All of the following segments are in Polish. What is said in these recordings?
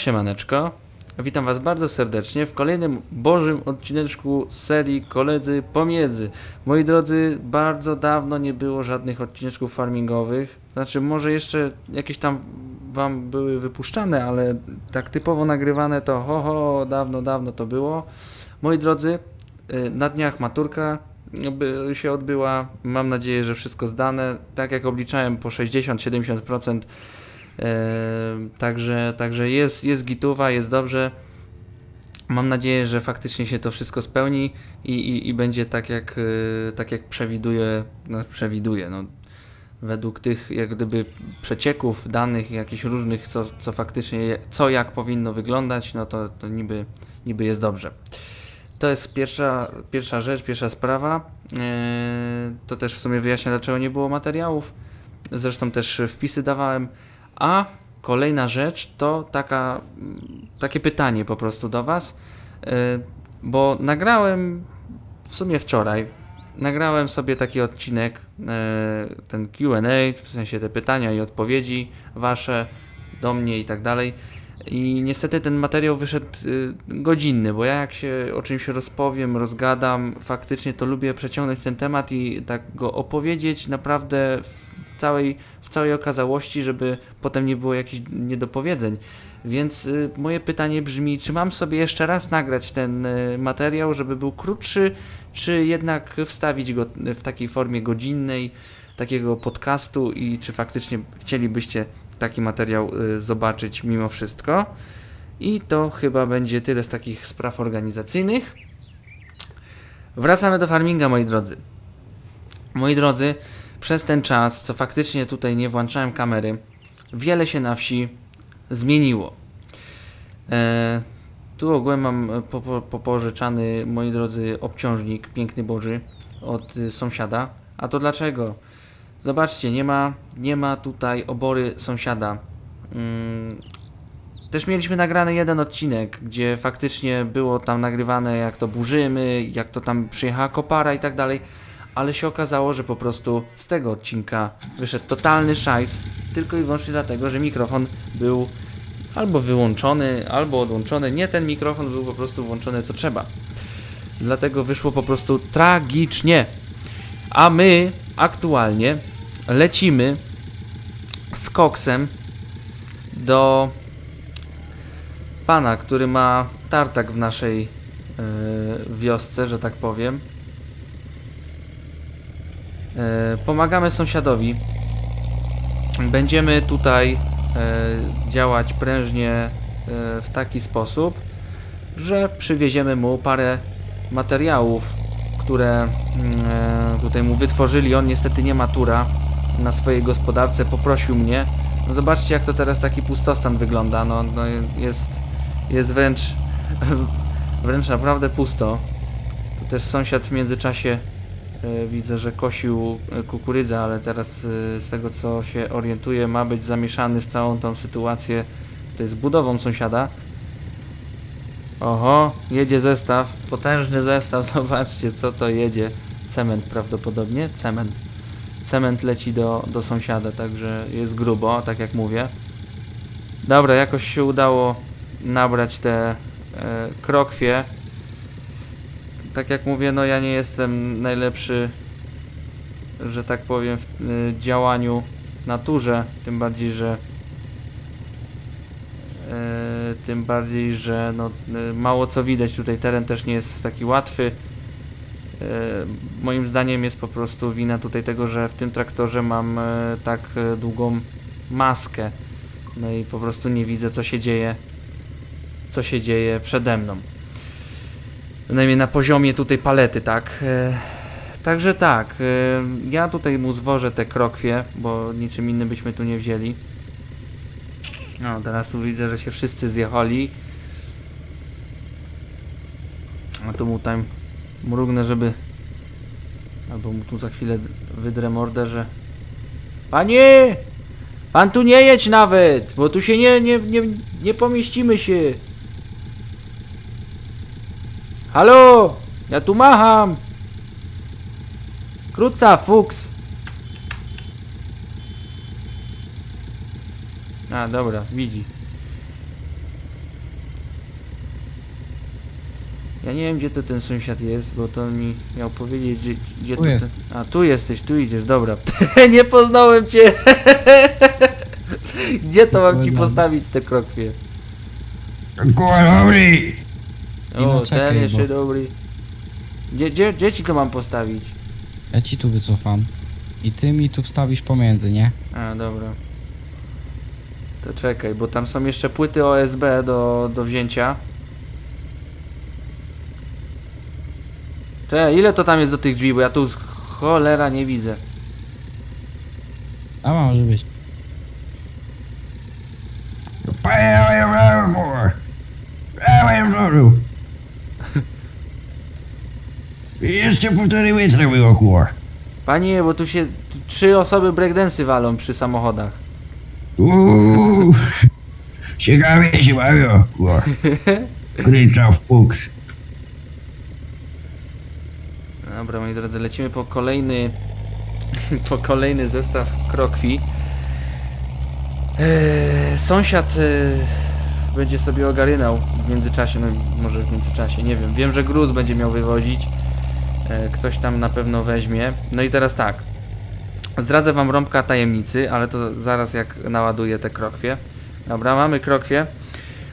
Siemaneczko. Witam Was bardzo serdecznie w kolejnym Bożym odcineczku serii Koledzy Pomiedzy. Moi drodzy, bardzo dawno nie było żadnych odcineczków farmingowych. Znaczy, może jeszcze jakieś tam Wam były wypuszczane, ale tak typowo nagrywane to ho ho, dawno, dawno to było. Moi drodzy, y, na dniach maturka się odbyła. Mam nadzieję, że wszystko zdane. Tak jak obliczałem po 60-70%. Także, także jest, jest gituwa, jest dobrze. Mam nadzieję, że faktycznie się to wszystko spełni i, i, i będzie tak jak, e, tak jak przewiduje, no, przewiduje, no, według tych jak gdyby przecieków, danych jakichś różnych, co, co faktycznie, co jak powinno wyglądać, no to, to niby, niby jest dobrze. To jest pierwsza, pierwsza rzecz, pierwsza sprawa. E, To też w sumie wyjaśnia, dlaczego nie było materiałów. Zresztą też wpisy dawałem. A kolejna rzecz to taka, takie pytanie po prostu do Was, yy, bo nagrałem w sumie wczoraj, nagrałem sobie taki odcinek, yy, ten Q&A, w sensie te pytania i odpowiedzi Wasze do mnie i tak dalej. I niestety ten materiał wyszedł y, godzinny, bo ja jak się o czymś rozpowiem, rozgadam, faktycznie to lubię przeciągnąć ten temat i tak go opowiedzieć naprawdę w całej, w całej okazałości, żeby potem nie było jakichś niedopowiedzeń. Więc y, moje pytanie brzmi, czy mam sobie jeszcze raz nagrać ten y, materiał, żeby był krótszy, czy jednak wstawić go w takiej formie godzinnej, takiego podcastu i czy faktycznie chcielibyście taki materiał y, zobaczyć mimo wszystko. I to chyba będzie tyle z takich spraw organizacyjnych. Wracamy do farminga, moi drodzy. Moi drodzy, przez ten czas, co faktycznie tutaj nie włączałem kamery, wiele się na wsi zmieniło. E, tu ogółem mam e, po, po, popożyczany, moi drodzy, obciążnik piękny Boży od y, sąsiada. A to dlaczego? Zobaczcie, nie ma, nie ma tutaj obory sąsiada. Mm, też mieliśmy nagrany jeden odcinek, gdzie faktycznie było tam nagrywane, jak to burzymy, jak to tam przyjechała kopara i tak dalej, ale się okazało, że po prostu z tego odcinka wyszedł totalny szajs, tylko i wyłącznie dlatego, że mikrofon był albo wyłączony, albo odłączony. Nie ten mikrofon był po prostu włączony co trzeba. Dlatego wyszło po prostu tragicznie. A my aktualnie lecimy z koksem do pana, który ma tartak w naszej e, wiosce, że tak powiem. E, pomagamy sąsiadowi. Będziemy tutaj e, działać prężnie e, w taki sposób, że przywieziemy mu parę materiałów, które mm, tutaj mu wytworzyli. On niestety nie ma tura na swojej gospodarce. Poprosił mnie. No zobaczcie, jak to teraz taki pustostan wygląda. No, no jest, jest wręcz, wręcz naprawdę pusto. Tu też sąsiad w międzyczasie widzę, że kosił e, kukurydzę, ale teraz e, z tego co się orientuję ma być zamieszany w całą tą sytuację tutaj z budową sąsiada. Oho, jedzie zestaw, potężny zestaw, zobaczcie co to jedzie. Cement prawdopodobnie, cement. Cement leci do, do sąsiada, także jest grubo, tak jak mówię. Dobra, jakoś się udało nabrać te e, krokwie. Tak jak mówię, no ja nie jestem najlepszy, że tak powiem, w y, działaniu naturze, tym bardziej, że e, tym bardziej, że no, y, mało co widać, tutaj teren też nie jest taki łatwy. E, moim zdaniem jest po prostu wina tutaj tego, że w tym traktorze mam e, tak e, długą maskę. No i po prostu nie widzę co się dzieje, co się dzieje przede mną. Przynajmniej na poziomie tutaj palety, tak. E, Także tak, e, ja tutaj mu zwożę te krokwie, bo niczym innym byśmy tu nie wzięli. No, teraz tu widzę, że się wszyscy zjechali. A tu mu tam mrugnę, żeby... Albo mu tu za chwilę wydrę mordę, że... Panie! Pan tu nie jedź nawet, bo tu się nie, nie, nie, nie pomieścimy się. Halo! Ja tu macham! Króca, fuks! A, dobra, widzi. Ja nie wiem, gdzie to ten sąsiad jest, bo to on mi miał powiedzieć, gdzie, gdzie tu, tu jest. ten... A, tu jesteś, tu idziesz, dobra. nie poznałem cię! gdzie to mam ci postawić te krokwie? Kurwa, o, no, ten czekaj, jeszcze bo- dobry. Gdzie, gdzie, gdzie ci to mam postawić? Ja ci tu wycofam. I ty mi tu wstawisz pomiędzy, nie? A, dobra. To czekaj, bo tam są jeszcze płyty OSB do, do wzięcia. Cze, ile to tam jest do tych drzwi, bo ja tu z- cholera nie widzę. A może być. Pajałem Jeszcze półtorej metra było! Panie, bo tu się tu trzy osoby breakdensy walą przy samochodach. Uuu! Ciekawie się bawią, kurwa! Kryca w puks. Dobra, moi drodzy, lecimy po kolejny po kolejny zestaw krokwi. Eee, sąsiad eee, będzie sobie ogarynał w międzyczasie, no może w międzyczasie, nie wiem. Wiem, że gruz będzie miał wywozić. Eee, ktoś tam na pewno weźmie. No i teraz tak. Zdradzę wam rąbka tajemnicy, ale to zaraz jak naładuję te krokwie. Dobra, mamy krokwie.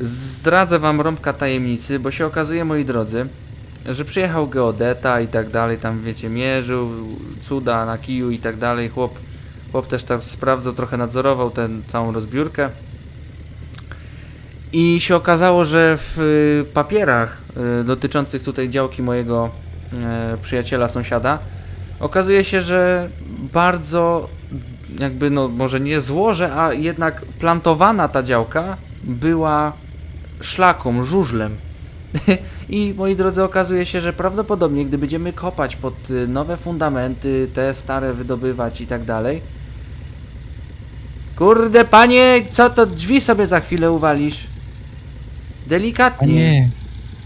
Zdradzę wam rąbka tajemnicy, bo się okazuje, moi drodzy, że przyjechał geodeta i tak dalej, tam wiecie, mierzył cuda na kiju i tak dalej. Chłop, chłop też tak sprawdzał, trochę nadzorował tę całą rozbiórkę. I się okazało, że w y, papierach y, dotyczących tutaj działki mojego przyjaciela, sąsiada, okazuje się, że bardzo jakby, no może nie złoże, a jednak plantowana ta działka była szlaką, żużlem. I moi drodzy, okazuje się, że prawdopodobnie, gdy będziemy kopać pod y, nowe fundamenty, te stare wydobywać i tak dalej. Kurde, panie, co to drzwi sobie za chwilę uwalisz? A Delikatnie. nie!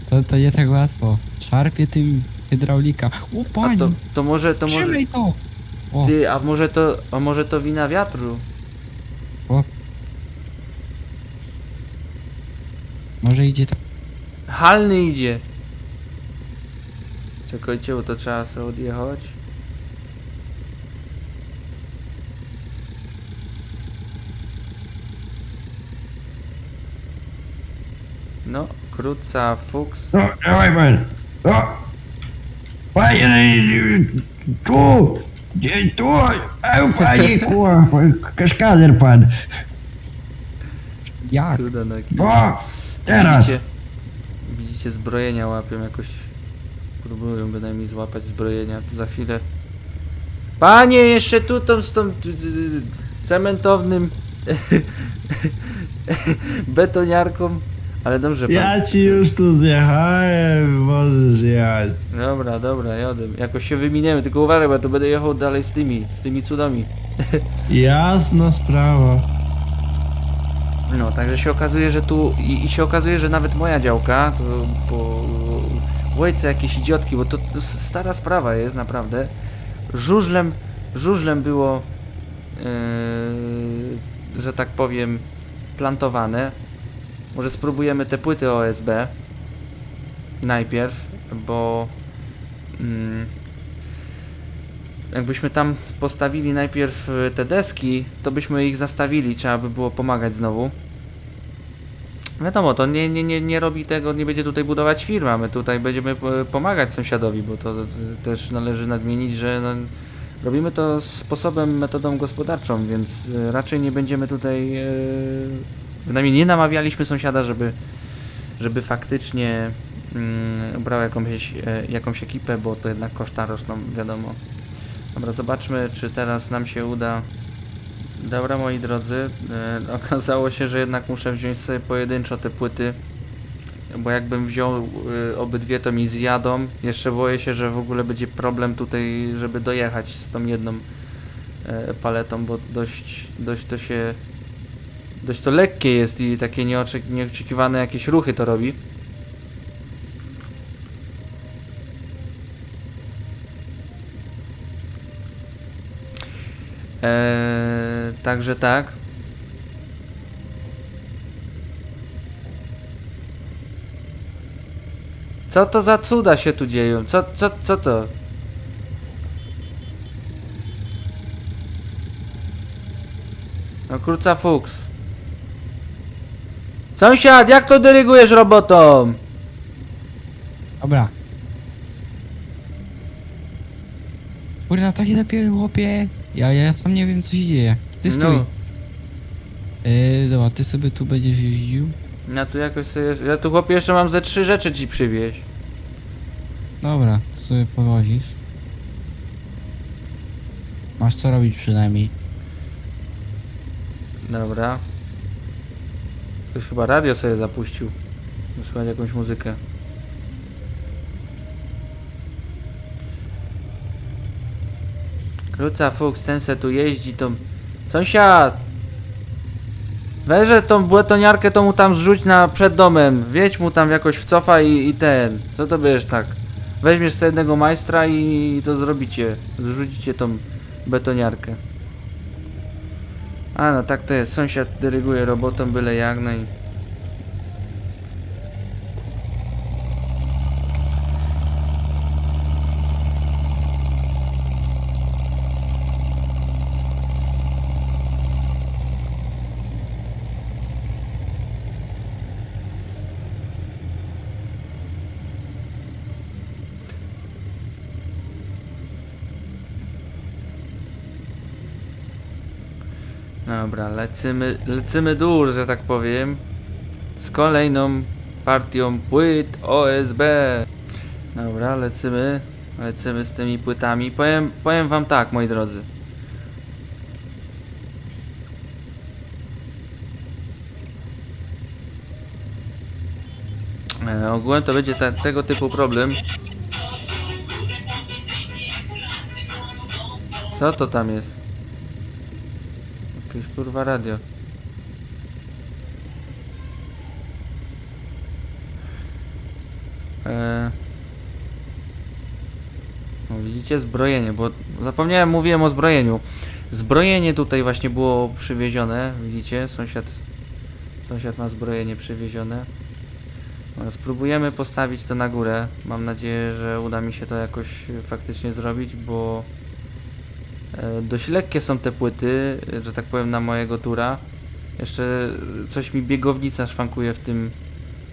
To, to nie tak łatwo. Szarpie tym hydraulika. O A pani! to, to może, to może. Trzymaj to! O, Ty, a może to, a może to wina wiatru? może idzie tak. Halny idzie. Czekajcie, bo to trzeba sobie odjechać. No, krótca, fuks. No, dawaj! No! Panie, tu! Gdzie tu? A panie, kurwa, kaskader pan! Jak? Cuda na. O! Teraz! Widzicie, widzicie, zbrojenia łapią jakoś. Próbują bynajmniej złapać zbrojenia. Tu za chwilę. Panie, jeszcze tu tą z tą cementownym betoniarką. Ale dobrze, pan. Ja ci już tu zjechałem, możesz jechać. Dobra, dobra, jodem. Jakoś się wyminiemy, tylko uważaj, bo ja tu będę jechał dalej z tymi, z tymi cudami. Jasna sprawa. No, także się okazuje, że tu i, i się okazuje, że nawet moja działka, to po łojce jakieś idiotki, bo to, to stara sprawa jest naprawdę. Żużlem, żużlem było, yy, że tak powiem, plantowane. Może spróbujemy te płyty OSB najpierw, bo mm, jakbyśmy tam postawili najpierw y, te deski, to byśmy ich zastawili, trzeba by było pomagać znowu. Wiadomo, to nie, nie, nie, nie robi tego, nie będzie tutaj budować firma, my tutaj będziemy po- pomagać sąsiadowi, bo to y, też należy nadmienić, że no, robimy to sposobem, metodą gospodarczą, więc y, raczej nie będziemy tutaj, y, przynajmniej nie namawialiśmy sąsiada, żeby, żeby faktycznie mm, brał jakąś, e, jakąś ekipę, bo to jednak koszta rosną, wiadomo. Dobra, zobaczmy, czy teraz nam się uda. Dobra, moi drodzy, e, okazało się, że jednak muszę wziąć sobie pojedynczo te płyty, bo jakbym wziął e, obydwie, to mi zjadą. Jeszcze boję się, że w ogóle będzie problem tutaj, żeby dojechać z tą jedną paletą, bo dość, dość to się, dość to lekkie jest i takie nieoczek- nieoczekiwane jakieś ruchy to robi. Eee, także tak. Co to za cuda się tu dzieją? Co, co, co to? No kurca fuks. Sąsiad, jak to dyrygujesz robotą? Dobra. Kurwa, to się lepiej chłopie. Ja, ja sam nie wiem co się dzieje. Ty stój. No, Yy, dobra, ty sobie tu będziesz jeździł. ja tu jakoś sobie... Ja tu chłopie jeszcze mam ze trzy rzeczy ci przywieźć. Dobra, to sobie powozisz. Masz co robić przynajmniej. Dobra. Ktoś chyba radio sobie zapuścił. Słuchać jakąś muzykę. Kruca Fuchs, ten se tu jeździ, to... Sąsiad! Weźże tą błetoniarkę to mu tam zrzuć na przed domem. Wiedź mu tam jakoś wcofa i, i ten. Co to będziesz tak? Weźmiesz sobie jednego majstra i to zrobicie. Zrzucicie tą betoniarkę. A no tak to jest, sąsiad dyryguje robotą byle jak, no i... Dobra, lecymy, lecymy dur, że tak powiem. Z kolejną partią płyt OSB. Dobra, lecymy. Lecymy z tymi płytami. Powiem, powiem wam tak, moi drodzy. E, ogółem to będzie te, tego typu problem. Co to tam jest? Jakieś kurwa radio. Eee. Widzicie, zbrojenie, bo zapomniałem, mówiłem o zbrojeniu. Zbrojenie tutaj właśnie było przywiezione, widzicie, sąsiad, sąsiad ma zbrojenie przywiezione. No, Spróbujemy postawić to na górę. Mam nadzieję, że uda mi się to jakoś faktycznie zrobić, bo Dość lekkie są te płyty, e, że tak powiem, na mojego tura. Jeszcze e, coś mi biegownica szwankuje w tym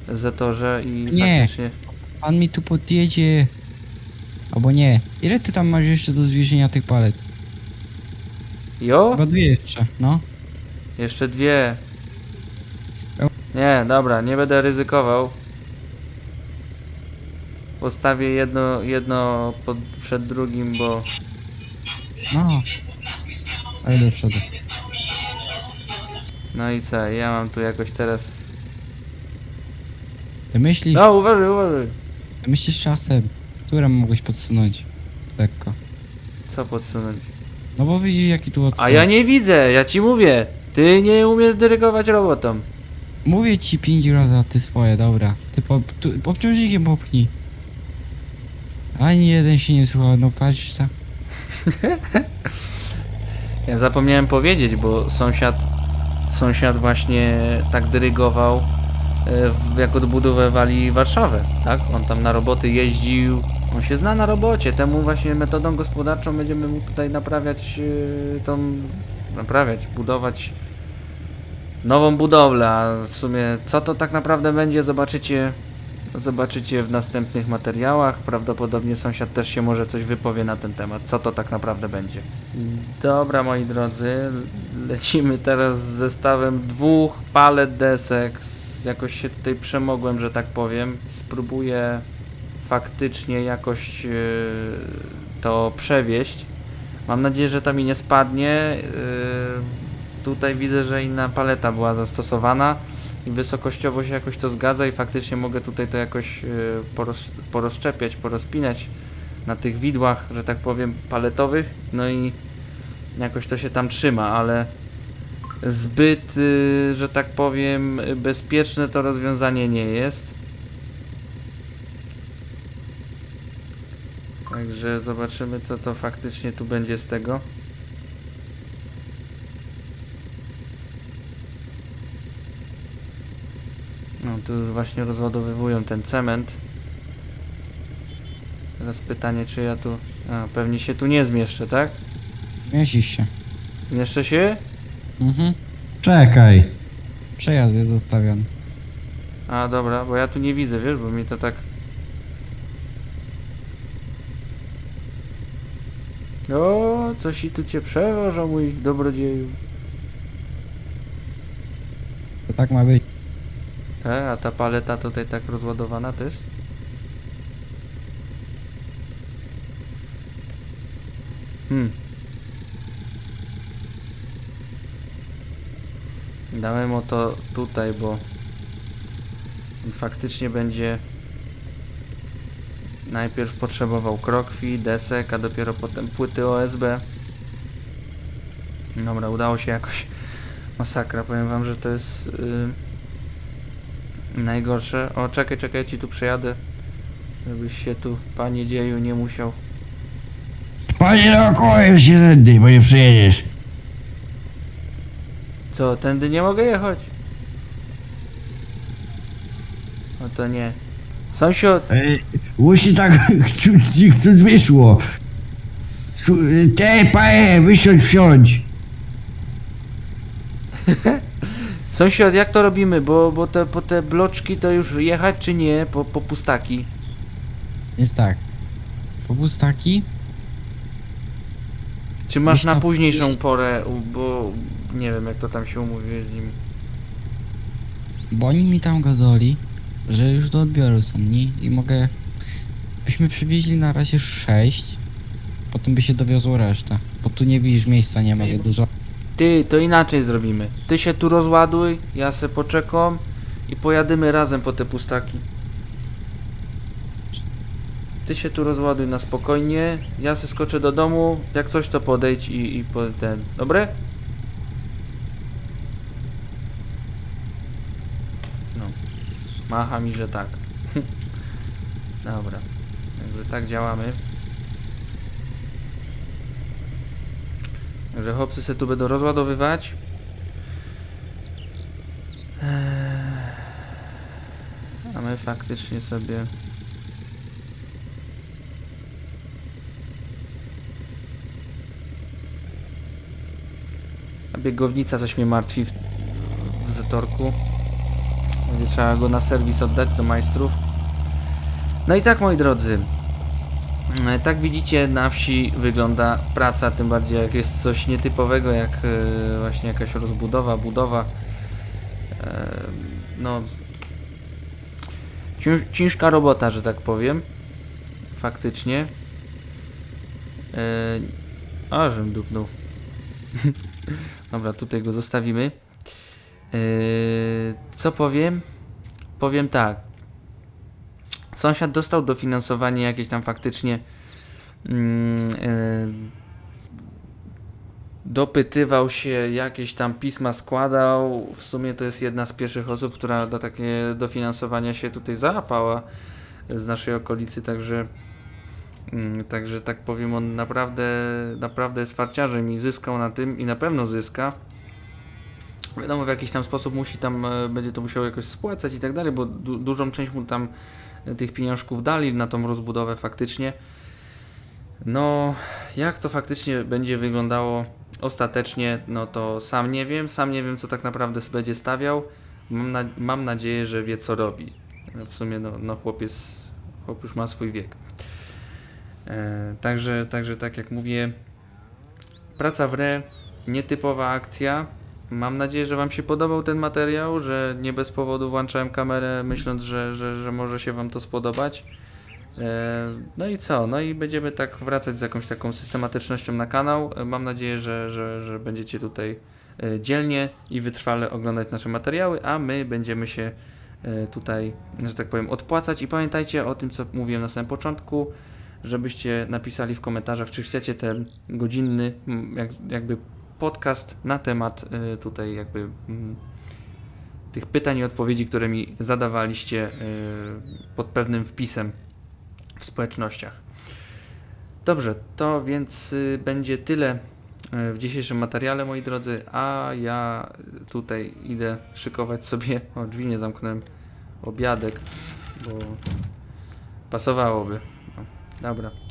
Zetorze i Nie. faktycznie... Pan mi tu podjedzie. Albo nie. Ile ty tam masz jeszcze do zwiezienia tych palet? Jo? Chyba dwie jeszcze, no. Jeszcze dwie. Nie, dobra, nie będę ryzykował. Postawię jedno, jedno pod, przed drugim, bo... No. A ile przodu? No i co, ja mam tu jakoś teraz... Ty myślisz, No, uważaj, uważaj. ty myślisz czasem, które mogłeś podsunąć? Lekko. Co podsunąć? No bo widzisz jaki tu odsłon. A ja nie widzę, ja ci mówię. Ty nie umiesz dyrygować robotą. Mówię ci pięć razy, a ty swoje, dobra. Ty po, tu, obciążnikiem popchnij. Ani jeden się nie słucha, no patrz tak. Ja zapomniałem powiedzieć, bo sąsiad, sąsiad właśnie tak dyrygował, e, jak odbudowywali Warszawę, tak? On tam na roboty jeździł, on się zna na robocie, temu właśnie metodą gospodarczą będziemy mu tutaj naprawiać e, tą, naprawiać, budować nową budowlę, a w sumie co to tak naprawdę będzie, zobaczycie Zobaczycie w następnych materiałach. Prawdopodobnie sąsiad też się może coś wypowie na ten temat, co to tak naprawdę będzie. Dobra, moi drodzy, lecimy teraz z zestawem dwóch palet desek. Jakoś się tutaj przemogłem, że tak powiem. Spróbuję faktycznie jakoś yy, to przewieźć. Mam nadzieję, że to mi nie spadnie. Yy, tutaj widzę, że inna paleta była zastosowana i wysokościowo się jakoś to zgadza i faktycznie mogę tutaj to jakoś y, poroz, porozczepiać, porozpinać na tych widłach, że tak powiem, paletowych, no i jakoś to się tam trzyma, ale zbyt, y, że tak powiem, bezpieczne to rozwiązanie nie jest. Także zobaczymy, co to faktycznie tu będzie z tego. No tu już właśnie rozładowywują ten cement. Teraz pytanie, czy ja tu... A, pewnie się tu nie zmieszczę, tak? Mieścisz się. Zmieszczę się? Mhm. Czekaj. Przejazd jest zostawiony. A, dobra, bo ja tu nie widzę, wiesz, bo mi to tak... O, coś i tu cię przeważa, mój dobrodzieju. To tak ma być. E, a ta paleta tutaj tak rozładowana też? Hmm. Dałem o to tutaj, bo faktycznie będzie najpierw potrzebował krokwi, desek, a dopiero potem płyty OSB. Dobra, udało się jakoś. Masakra, powiem wam, że to jest... Yy... Najgorsze. O, czekaj, czekaj, ja ci tu przejadę. Żebyś się tu, panie dzieju, nie musiał. Panie naokoło już się tędy, bo nie przyjedziesz. Co, tędy nie mogę jechać? O to nie. Sąsiad, Ej, musi tak chcąc chcąc wyszło. Su- Te, panie, wysiądź, wsiądź. sąsiad, jak to robimy? Bo, bo te, po te bloczki to już jechać czy nie? Po, po pustaki. Jest tak. Po pustaki Czy masz na późniejszą porę, u- bo nie wiem jak to tam się umówiłeś z nimi. Bo oni mi tam gadali, że już do odbioru są, nie? I mogę... Byśmy przywieźli na razie 6, potem by się dowiozło resztę. Bo tu nie widzisz miejsca, nie ma za dużo. Ty, to inaczej zrobimy. Ty się tu rozładuj, ja se poczekam i pojadymy razem po te pustaki. Ty się tu rozładuj na spokojnie, ja se skoczę do domu, jak coś to podejdź i, i po ten, dobre? No, macha mi, że tak. Dobra, także tak działamy. Także chłopcy se tu będą rozładowywać. Eee, A my faktycznie sobie... A biegownica coś mnie martwi w, w zatorku. Będzie trzeba go na serwis oddać do majstrów. No i tak moi drodzy, Tak widzicie, na wsi wygląda praca, tym bardziej jak jest coś nietypowego, jak e, właśnie jakaś rozbudowa, budowa. E, No, cięż, ciężka robota, że tak powiem. Faktycznie. E, A, żem dupnął. Dobra, tutaj go zostawimy. E, Co powiem? Powiem tak. Sąsiad dostał dofinansowanie jakieś tam faktycznie. Mm, e, dopytywał się, jakieś tam pisma składał. W sumie to jest jedna z pierwszych osób, która do takie dofinansowania się tutaj załapała z naszej okolicy, także mm, także tak powiem, on naprawdę naprawdę jest farciarzem i zyskał na tym i na pewno zyska. Wiadomo, w jakiś tam sposób musi tam, e, będzie to musiał jakoś spłacać i tak dalej, bo du dużą część mu tam tych pieniążków dali na tą rozbudowę faktycznie. No, jak to faktycznie będzie wyglądało ostatecznie, no to sam nie wiem, sam nie wiem co tak naprawdę będzie stawiał. Mam, na, mam nadzieję, że wie co robi. W sumie no, no chłopiec, chłop już ma swój wiek. E, także, także tak jak mówię, praca w re, nietypowa akcja. Mam nadzieję, że Wam się podobał ten materiał, że nie bez powodu włączałem kamerę myśląc, że, że, że może się Wam to spodobać. E, No i co? No i będziemy tak wracać z jakąś taką systematycznością na kanał. E, Mam nadzieję, że, że, że będziecie tutaj e, dzielnie i wytrwale oglądać nasze materiały, a my będziemy się tutaj, że tak powiem, odpłacać. I pamiętajcie o tym, co mówiłem na samym początku, żebyście napisali w komentarzach, czy chcecie ten godzinny, jak, jakby podcast na temat e, tutaj jakby mm, tych pytań i odpowiedzi, które mi zadawaliście e, pod pewnym wpisem w społecznościach. Dobrze, to więc y, będzie tyle y, w dzisiejszym materiale, moi drodzy, a ja tutaj idę szykować sobie, o drzwi nie zamknąłem, obiadek, bo pasowałoby. No. Dobra.